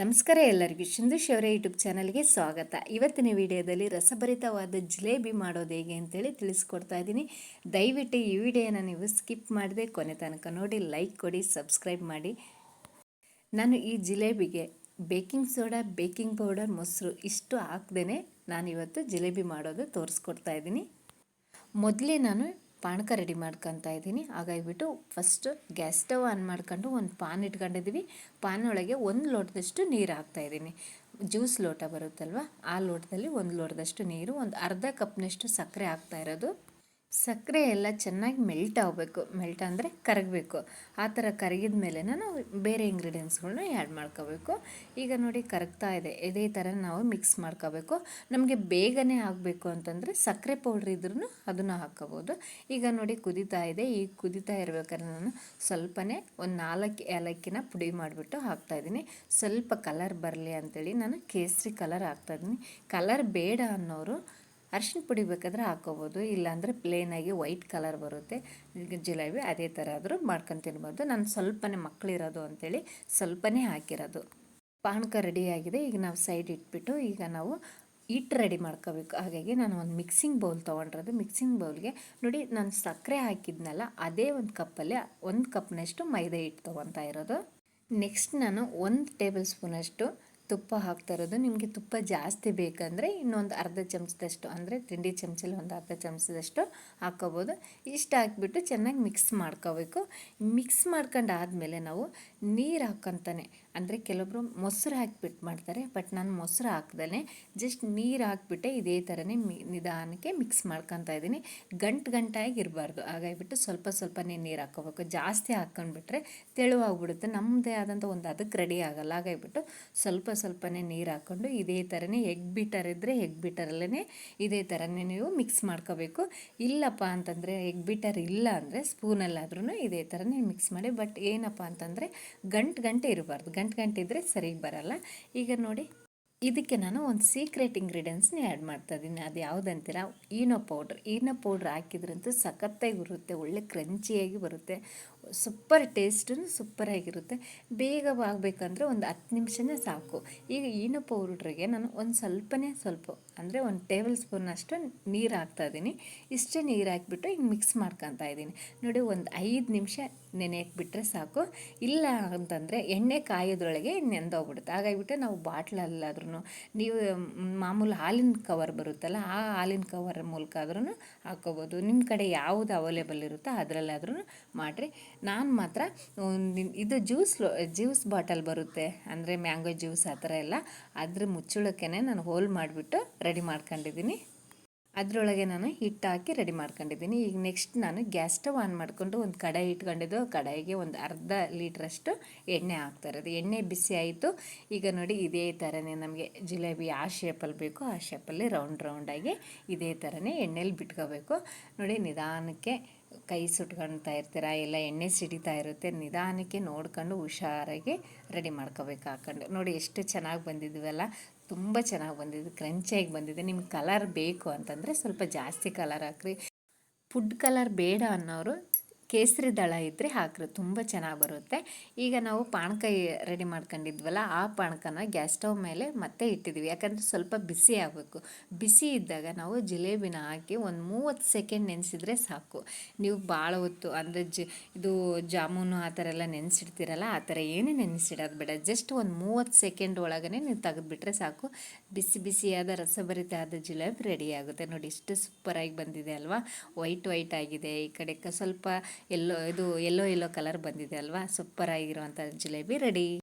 ನಮಸ್ಕಾರ ಎಲ್ಲರಿಗೂ. ಶಿಂದುಶ್ ಅವರ ಯೂಟ್ಯೂಬ್ ಚಾನಲ್ಗೆ ಸ್ವಾಗತ. ಇವತ್ತಿನ ವಿಡಿಯೋದಲ್ಲಿ ರಸಭರಿತವಾದ ಜಿಲೇಬಿ ಮಾಡೋದು ಹೇಗೆ ಅಂತೇಳಿ ತಿಳಿಸ್ಕೊಡ್ತಾ ಇದ್ದೀನಿ. ದಯವಿಟ್ಟು ಈ ವಿಡಿಯೋನ ನೀವು ಸ್ಕಿಪ್ ಮಾಡದೆ ಕೊನೆ ತನಕ ನೋಡಿ, ಲೈಕ್ ಕೊಡಿ, ಸಬ್ಸ್ಕ್ರೈಬ್ ಮಾಡಿ. ನಾನು ಈ ಜಿಲೇಬಿಗೆ ಬೇಕಿಂಗ್ ಸೋಡಾ, ಬೇಕಿಂಗ್ ಪೌಡರ್, ಮೊಸರು ಇಷ್ಟು ಹಾಕ್ದೇ ನಾನಿವತ್ತು ಜಿಲೇಬಿ ಮಾಡೋದು ತೋರಿಸ್ಕೊಡ್ತಾ ಇದ್ದೀನಿ. ಮೊದಲೇ ನಾನು ಪಾನಕ ರೆಡಿ ಮಾಡ್ಕೊತಾ ಇದ್ದೀನಿ. ಹಾಗಾಗಿಬಿಟ್ಟು ಫಸ್ಟು ಗ್ಯಾಸ್ ಸ್ಟವ್ ಆನ್ ಮಾಡ್ಕೊಂಡು ಒಂದು ಪಾನ್ ಇಟ್ಕೊಂಡಿದ್ದೀವಿ ಪಾನ್ ಒಂದು ಲೋಟದಷ್ಟು ನೀರು ಹಾಕ್ತಾಯಿದ್ದೀನಿ ಜ್ಯೂಸ್ ಲೋಟ ಬರುತ್ತಲ್ವ? ಆ ಲೋಟದಲ್ಲಿ ಒಂದು ಲೋಟದಷ್ಟು ನೀರು, ಒಂದು ಅರ್ಧ ಕಪ್ನಷ್ಟು ಸಕ್ಕರೆ ಹಾಕ್ತಾ ಇರೋದು. ಸಕ್ಕರೆ ಎಲ್ಲ ಚೆನ್ನಾಗಿ ಮೆಲ್ಟ್ ಆಗಬೇಕು. ಮೆಲ್ಟ್ ಅಂದರೆ ಕರಗಬೇಕು. ಆ ಥರ ಕರಗಿದ ಮೇಲೆ ನಾವು ಬೇರೆ ಇಂಗ್ರೀಡಿಯೆಂಟ್ಸ್ಗಳನ್ನ ಆ್ಯಡ್ ಮಾಡ್ಕೋಬೇಕು. ಈಗ ನೋಡಿ ಕರಗ್ತಾ ಇದೆ. ಇದೇ ಥರ ನಾವು ಮಿಕ್ಸ್ ಮಾಡ್ಕೋಬೇಕು. ನಮಗೆ ಬೇಗನೆ ಆಗಬೇಕು ಅಂತಂದರೆ ಸಕ್ಕರೆ ಪೌಡ್ರ್ ಇದ್ರೂ ಅದನ್ನು ಹಾಕ್ಕೋಬೋದು. ಈಗ ನೋಡಿ ಕುದೀತಾ ಇದೆ. ಈ ಕುದೀತಾ ಇರಬೇಕಾದ್ರೆ ನಾನು ಸ್ವಲ್ಪನೇ ಒಂದು ನಾಲ್ಕು ಏಲಕ್ಕಿನ ಪುಡಿ ಮಾಡಿಬಿಟ್ಟು ಹಾಕ್ತಾಯಿದ್ದೀನಿ ಸ್ವಲ್ಪ ಕಲರ್ ಬರಲಿ ಅಂಥೇಳಿ ನಾನು ಕೇಸರಿ ಕಲರ್ ಹಾಕ್ತಾಯಿದ್ದೀನಿ ಕಲರ್ ಬೇಡ ಅನ್ನೋರು ಅರ್ಶಿನ ಪುಡಿ ಬೇಕಾದರೆ ಹಾಕ್ಕೋಬೋದು ಇಲ್ಲಾಂದರೆ ಪ್ಲೇನಾಗಿ ವೈಟ್ ಕಲರ್ ಬರುತ್ತೆ. ಜಿಲೇಬಿ ಅದೇ ಥರ ಆದರೂ ಮಾಡ್ಕೊಂಡು ತಿನ್ಬೋದು ನಾನು ಸ್ವಲ್ಪನೇ ಮಕ್ಕಳಿರೋದು ಅಂಥೇಳಿ ಸ್ವಲ್ಪನೇ ಹಾಕಿರೋದು. ಪಾನಕ ರೆಡಿಯಾಗಿದೆ ಈಗ ನಾವು ಸೈಡ್ ಇಟ್ಬಿಟ್ಟು ಈಗ ನಾವು ಹಿಟ್ಟು ರೆಡಿ ಮಾಡ್ಕೋಬೇಕು. ಹಾಗಾಗಿ ನಾನು ಒಂದು ಮಿಕ್ಸಿಂಗ್ ಬೌಲ್ ತೊಗೊಂಡಿರೋದು. ಮಿಕ್ಸಿಂಗ್ ಬೌಲ್ಗೆ ನೋಡಿ ನಾನು ಸಕ್ಕರೆ ಹಾಕಿದ್ನಲ್ಲ, ಅದೇ ಒಂದು ಕಪ್ಪಲ್ಲಿ ಒಂದು ಕಪ್ನಷ್ಟು ಮೈದಾ ಹಿಟ್ಟು ತೊಗೊತಾ ಇರೋದು. ನೆಕ್ಸ್ಟ್ ನಾನು ಒಂದು ಟೇಬಲ್ ಸ್ಪೂನಷ್ಟು ತುಪ್ಪ ಹಾಕ್ತಾ ಇರೋದು ನಿಮಗೆ ತುಪ್ಪ ಜಾಸ್ತಿ ಬೇಕಂದರೆ ಇನ್ನೊಂದು ಅರ್ಧ ಚಮಚದಷ್ಟು, ಅಂದರೆ ತಿಂಡಿ ಚಮಚಲ್ಲಿ ಒಂದು ಅರ್ಧ ಚಮಚದಷ್ಟು ಹಾಕ್ಕೋಬೋದು. ಇಷ್ಟು ಹಾಕಿಬಿಟ್ಟು ಚೆನ್ನಾಗಿ ಮಿಕ್ಸ್ ಮಾಡ್ಕೋಬೇಕು. ಮಿಕ್ಸ್ ಮಾಡ್ಕೊಂಡು ಆದಮೇಲೆ ನಾವು ನೀರು ಹಾಕ್ಕೊಂತಾನೆ ಅಂದರೆ ಕೆಲವೊಬ್ಬರು ಮೊಸರು ಹಾಕಿಬಿಟ್ಟು ಮಾಡ್ತಾರೆ, ಬಟ್ ನಾನು ಮೊಸರು ಹಾಕ್ದೇ ಜಸ್ಟ್ ನೀರು ಹಾಕ್ಬಿಟ್ಟೆ ಇದೇ ಥರನೇ ಮಿ, ನಿಧಾನಕ್ಕೆ ಮಿಕ್ಸ್ ಮಾಡ್ಕೊತಾ ಇದ್ದೀನಿ. ಗಂಟು ಗಂಟಾಗಿ ಇರಬಾರ್ದು ಹಾಗಾಗಿಬಿಟ್ಟು ಸ್ವಲ್ಪ ಸ್ವಲ್ಪನೇ ನೀರು ಹಾಕೋಬೇಕು ಜಾಸ್ತಿ ಹಾಕ್ಕೊಂಡ್ಬಿಟ್ರೆ ತೆಳುವಾಗ್ಬಿಡುತ್ತೆ. ನಮ್ಮದೇ ಆದಂಥ ಒಂದು ಅದಕ್ಕೆ ರೆಡಿ ಆಗೋಲ್ಲ. ಹಾಗಾಗಿಬಿಟ್ಟು ಸ್ವಲ್ಪ ಸ್ವಲ್ಪನೇ ನೀರು ಹಾಕ್ಕೊಂಡು ಇದೇ ಥರನೇ ಎಗ್ ಬಿಟರ್ ಇದ್ದರೆ ಎಗ್ ಬಿಟರಲ್ಲೇ ಇದೇ ಥರನೇ ನೀವು ಮಿಕ್ಸ್ ಮಾಡ್ಕೋಬೇಕು. ಇಲ್ಲಪ್ಪ ಅಂತಂದರೆ ಎಗ್ ಬಿಟರ್ ಇಲ್ಲ ಅಂದರೆ ಸ್ಪೂನಲ್ಲಾದ್ರೂ ಇದೇ ಥರನೇ ಮಿಕ್ಸ್ ಮಾಡಿ. ಬಟ್ ಏನಪ್ಪ ಅಂತಂದರೆ ಗಂಟು ಗಂಟೆ ಇರಬಾರ್ದು. ಗಂಟು ಗಂಟೆ ಇದ್ದರೆ ಸರಿಗೆ ಬರಲ್ಲ. ಈಗ ನೋಡಿ ಇದಕ್ಕೆ ನಾನು ಒಂದು ಸೀಕ್ರೆಟ್ ಇಂಗ್ರೀಡಿಯೆಂಟ್ಸ್ನ ಆ್ಯಡ್ ಮಾಡ್ತಾ ಇದ್ದೀನಿ. ಅದು ಯಾವುದಂತೀರ ಈನೋ ಪೌಡ್ರ್ ಈನೋ ಪೌಡ್ರ್ ಹಾಕಿದ್ರಂತೂ ಸಖತ್ತಾಗಿ ಬರುತ್ತೆ. ಒಳ್ಳೆ ಕ್ರಂಚಿಯಾಗಿ ಬರುತ್ತೆ. ಸೂಪರ್ ಟೇಸ್ಟೂ ಸೂಪರಾಗಿರುತ್ತೆ ಬೇಗ ಆಗಬೇಕಂದ್ರೆ ಒಂದು ಹತ್ತು ನಿಮಿಷನೇ ಸಾಕು. ಈಗ ಈನೋ ಪೌಡ್ರಿಗೆ ನಾನು ಒಂದು ಸ್ವಲ್ಪನೇ ಸ್ವಲ್ಪ, ಅಂದರೆ ಒಂದು ಟೇಬಲ್ ಸ್ಪೂನ್ ಅಷ್ಟು ನೀರು ಹಾಕ್ತಾಯಿದ್ದೀನಿ ಇಷ್ಟೇ ನೀರು ಹಾಕಿಬಿಟ್ಟು ಹಿಂಗೆ ಮಿಕ್ಸ್ ಮಾಡ್ಕೊತಾ ಇದ್ದೀನಿ. ನೋಡಿ, ಒಂದು ಐದು ನಿಮಿಷ ನೆನೆಯಕ್ಕೆ ಬಿಟ್ಟರೆ ಸಾಕು. ಇಲ್ಲ ಅಂತಂದರೆ ಎಣ್ಣೆ ಕಾಯೋದ್ರೊಳಗೆ ನೆಂದೋಗ್ಬಿಡುತ್ತೆ ಹಾಗಾಗಿಬಿಟ್ಟು ನಾವು ಬಾಟ್ಲಲ್ಲಾದ್ರೂ ನೀವು ಮಾಮೂಲು ಹಾಲಿನ ಕವರ್ ಬರುತ್ತಲ್ಲ, ಆ ಹಾಲಿನ ಕವರ್ ಮೂಲಕ ಆದ್ರೂ ಹಾಕ್ಕೋಬೋದು. ನಿಮ್ಮ ಕಡೆ ಯಾವುದು ಅವೈಲೇಬಲ್ ಇರುತ್ತೋ ಅದರಲ್ಲಾದ್ರೂ ಮಾಡಿರಿ. ನಾನು ಮಾತ್ರ ಇದು ಜ್ಯೂಸ್ ಜ್ಯೂಸ್ ಬಾಟಲ್ ಬರುತ್ತೆ. ಅಂದರೆ ಮ್ಯಾಂಗೋ ಜ್ಯೂಸ್ ಆ ಥರ ಎಲ್ಲ. ಅದ್ರ ಮುಚ್ಚಳಕ್ಕೆ ನಾನು ಹೋಲ್ ಮಾಡಿಬಿಟ್ಟು ರೆಡಿ ಮಾಡ್ಕೊಂಡಿದ್ದೀನಿ. ಅದರೊಳಗೆ ನಾನು ಹಿಟ್ಟು ಹಾಕಿ ರೆಡಿ ಮಾಡ್ಕೊಂಡಿದ್ದೀನಿ. ಈಗ ನೆಕ್ಸ್ಟ್ ನಾನು ಗ್ಯಾಸ್ ಸ್ಟವ್ ಆನ್ ಮಾಡಿಕೊಂಡು ಒಂದು ಕಡಾಯಿ ಇಟ್ಕೊಂಡಿದ್ದು. ಕಡಾಯಿಗೆ ಒಂದು ಅರ್ಧ ಲೀಟ್ರಷ್ಟು ಎಣ್ಣೆ ಹಾಕ್ತಾ ಇರೋದು. ಎಣ್ಣೆ ಬಿಸಿ ಆಯಿತು. ಈಗ ನೋಡಿ ಇದೇ ಥರನೇ ನಮಗೆ ಜಿಲೇಬಿ ಆ ಶೇಪಲ್ಲಿ ಬೇಕು. ಆ ಶೇಪಲ್ಲಿ ರೌಂಡ್ ರೌಂಡಾಗಿ ಇದೇ ಥರನೇ ಎಣ್ಣೆಲಿ ಬಿಟ್ಕೋಬೇಕು. ನೋಡಿ ನಿಧಾನಕ್ಕೆ ಕೈ ಸುಟ್ಕೊಳ್ತಾ ಇರ್ತೀರಾ ಎಲ್ಲ ಎಣ್ಣೆ ಸಿಡಿತಾ ಇರುತ್ತೆ, ನಿಧಾನಕ್ಕೆ ನೋಡ್ಕೊಂಡು ಹುಷಾರಾಗಿ ರೆಡಿ ಮಾಡ್ಕೋಬೇಕು ಹಾಕೊಂಡು ನೋಡಿ ಎಷ್ಟು ಚೆನ್ನಾಗಿ ಬಂದಿದ್ವಲ್ಲ, ತುಂಬ ಚೆನ್ನಾಗಿ ಬಂದಿದೆ ಕ್ರಂಚಿಯಾಗಿ ಬಂದಿದೆ. ನಿಮ್ಗೆ ಕಲರ್ ಬೇಕು ಅಂತಂದರೆ ಸ್ವಲ್ಪ ಜಾಸ್ತಿ ಕಲರ್ ಹಾಕ್ರಿ. ಫುಡ್ ಕಲರ್ ಬೇಡ ಅನ್ನೋರು ಕೇಸರಿ ದಳ ಇದ್ದರೆ ಹಾಕ್ರಿ, ತುಂಬ ಚೆನ್ನಾಗಿ ಬರುತ್ತೆ. ಈಗ ನಾವು ಪಾನಕ ರೆಡಿ ಮಾಡ್ಕೊಂಡಿದ್ವಲ್ಲ, ಆ ಪಾನಕನ ಗ್ಯಾಸ್ ಸ್ಟವ್ ಮೇಲೆ ಮತ್ತೆ ಇಟ್ಟಿದ್ದೀವಿ ಯಾಕಂದರೆ ಸ್ವಲ್ಪ ಬಿಸಿ ಆಗಬೇಕು. ಬಿಸಿ ಇದ್ದಾಗ ನಾವು ಜಿಲೇಬಿನ ಹಾಕಿ ಒಂದು ಮೂವತ್ತು ಸೆಕೆಂಡ್ ನೆನೆಸಿದ್ರೆ ಸಾಕು. ನೀವು ಭಾಳ ಹೊತ್ತು ಅಂದರೆ ಜ, ಇದು ಜಾಮೂನು ಆ ಥರ ಎಲ್ಲ ನೆನೆಸಿಡ್ತೀರಲ್ಲ, ಆ ಥರ ಏನೇ ನೆನೆಸಿಡೋದು ಬೇಡ. ಜಸ್ಟ್ ಒಂದು ಮೂವತ್ತು ಸೆಕೆಂಡ್ ಒಳಗೇ ನೀವು ತೆಗೆದುಬಿಟ್ರೆ ಸಾಕು. ಬಿಸಿ ಬಿಸಿಯಾದ ರಸಭರಿತ ಆದ ಜಿಲೇಬಿ ರೆಡಿ ಆಗುತ್ತೆ. ನೋಡಿ, ಇಷ್ಟು ಸೂಪರಾಗಿ ಬಂದಿದೆ ಅಲ್ವಾ? ವೈಟ್ ವೈಟ್ ಆಗಿದೆ. ಈ ಕಡೆ ಸ್ವಲ್ಪ ಎಲ್ಲೋ ಇದು ಎಲ್ಲೋ ಎಲ್ಲೋ ಕಲರ್ ಬಂದಿದೆ ಅಲ್ವಾ? ಸೂಪರ್ ಆಗಿರುವಂಥ ಜಿಲೇಬಿ ರೆಡಿ